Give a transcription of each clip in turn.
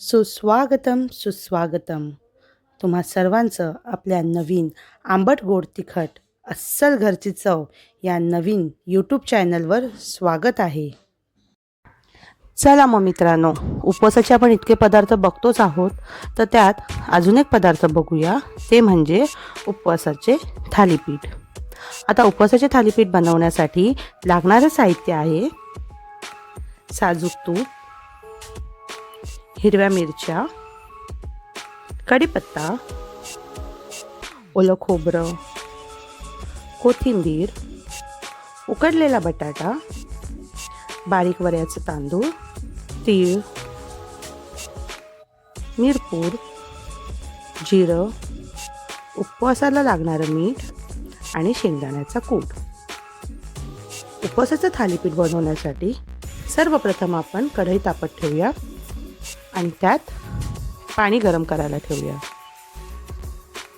सुस्वागतम सुस्वागतम. तुम्हा सर्वांचं आपल्या नवीन आंबट गोड तिखट अस्सल घरची चव या नवीन यूट्यूब चॅनलवर स्वागत आहे. चला मग मित्रांनो उपवासाचे आपण इतके पदार्थ बघतोच आहोत तर त्यात अजून एक पदार्थ बघूया ते म्हणजे उपवासाचे थालीपीठ. आता उपवासाचे थालीपीठ बनवण्यासाठी लागणारं साहित्य आहे साजूक तूप हिरव्या मिरच्या कढीपत्ता ओलं खोबरं कोथिंबीर उकडलेला बटाटा बारीक वऱ्याचं तांदूळ तीळ मिरपूर जिरं उपवासाला लागणारं मीठ आणि शेंगदाण्याचा कूट. उपवासाचं थालीपीठ बनवण्यासाठी सर्वप्रथम आपण कढई तापत ठेवूया. आणि त्यात पाणी गरम करायला ठेवूया.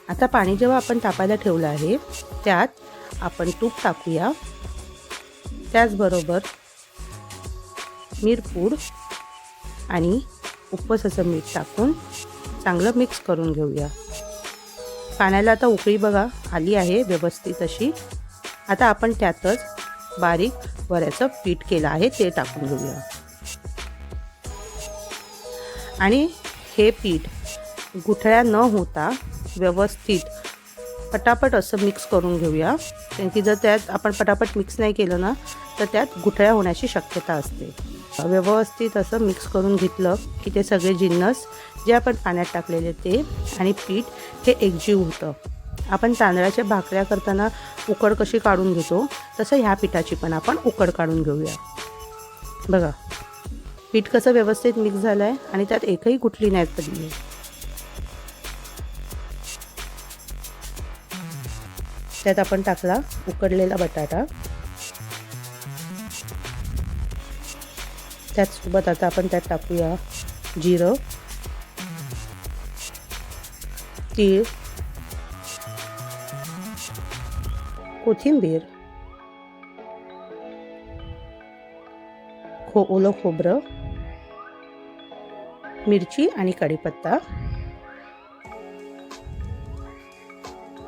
आता पाणी जेव्हा आपण तापायला ठेवलं आहे त्यात आपण तूप टाकूया. त्याचबरोबर मिरपूड आणि उपवासाचं मीठ टाकून चांगलं मिक्स करून घेऊया. पाण्याला आता उकळी बघा आली आहे व्यवस्थित अशी. आता आपण त्यातच बारीक वऱ्याचं पीठ केलं आहे ते टाकून घेऊया. आणि हे पीठ गुठळ्या न होता व्यवस्थित पटापट असं मिक्स करून घेऊया. कारण की जर त्यात आपण पटापट मिक्स नाही केलं ना तर त्यात गुठळ्या होण्याची शक्यता असते. व्यवस्थित असं मिक्स करून घेतलं की ते सगळे जिन्नस जे आपण पाण्यात टाकलेले ते आणि पीठ हे एकजीव होतं. आपण तांदळाच्या भाकऱ्या करताना उकड कशी काढून घेतो तसं ह्या पिठाची पण आपण उकड काढून घेऊया. बघा. पीठ कसं व्यवस्थित मिक्स झालं आहे आणि त्यात एकही कुठली नाही पडली. त्यात आपण टाकला उकडलेला बटाटा. त्याचसोबत आता आपण त्यात टाकूया जिरं तीळ कोथिंबीर खो ओलं खोबरं मिरची आणि कढीपत्ता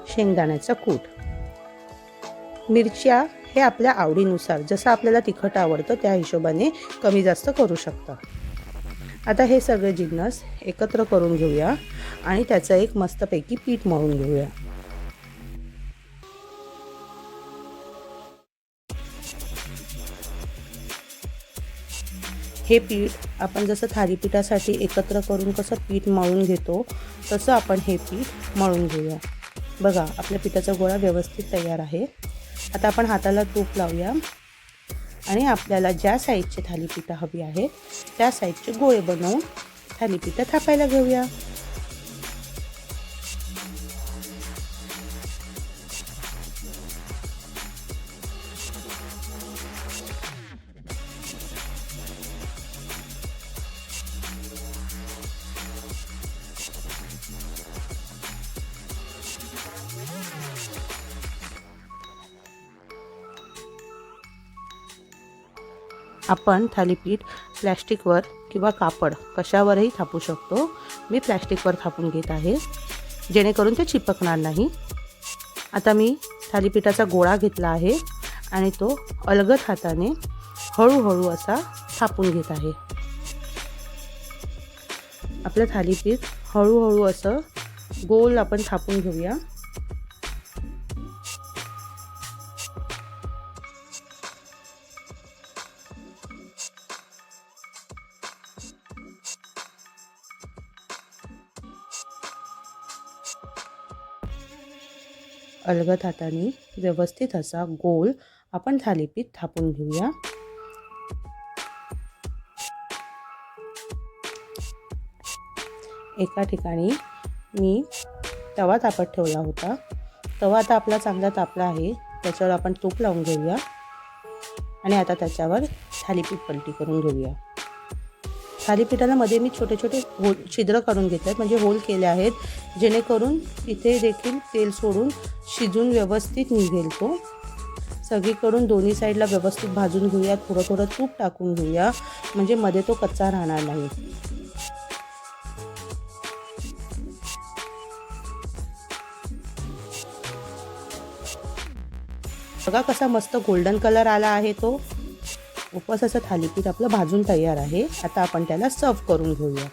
शेंगदाण्याचा कूट. मिरच्या हे आपल्या आवडीनुसार जसं आपल्याला तिखट आवडतं त्या हिशोबाने कमी जास्त करू शकता. आता हे सगळे जिन्नस एकत्र करून घेऊया आणि त्याचं एक मस्तपैकी पीठ मळून घेऊया. हे पीठ आपण जसं थालीपीठासाठी एकत्र करून कसं पीठ मळून घेतो तसं आपण हे पीठ मळून घेऊया. बघा आपल्या पिठाचा गोळा व्यवस्थित तयार आहे. आता आपण हाताला तूप लावूया. आणि आपल्याला ज्या साईजचे थालीपीठं हवी आहेत त्या साईजचे गोळे बनवून थालीपीठं थापायला घेऊया. आपण थालीपीठ प्लॅस्टिकवर किंवा कापड कशावरही थापू शकतो. मी प्लॅस्टिकवर थापून घेत आहे. जेणेकरून ते चिपकणार नाही. आता मी थालीपीठाचा गोळा घेतला आहे आणि तो अलगद हाताने हळूहळू असा थापून घेत आहे. आपलं थालीपीठ हळूहळू असं गोल आपण थापून घेऊया. अलगद हाताने व्यवस्थित असा गोल आपण थालीपीठ थापून घेऊया. एका ठिकाणी मी तवा तापत ठेवला होता. तवा आता आपला चांगला तापला आहे त्याच्यावर आपण तूप लावून घेऊया. आणि आता त्याच्यावर थालीपीठ पलटी करून घेऊया. थालीपीठाला मध्ये मी छोटे छोटे हो छिद्र काढून घेतले आहेत म्हणजे होल केले आहेत. जेणेकरून इथे देखील तेल सोडून शिजून व्यवस्थित निघेल तो. सगळीकडून दोन्ही साईडला व्यवस्थित भाजून घेऊया. थोडं थोडं तूप टाकून घेऊया. म्हणजे मध्ये तो कच्चा राहणार नाही. बघा कसा मस्त गोल्डन कलर आला आहे तो. उपवासाचं थालीपीठ आपलं भाजून तयार आहे. आता आपण त्याला सर्व करून घेऊया.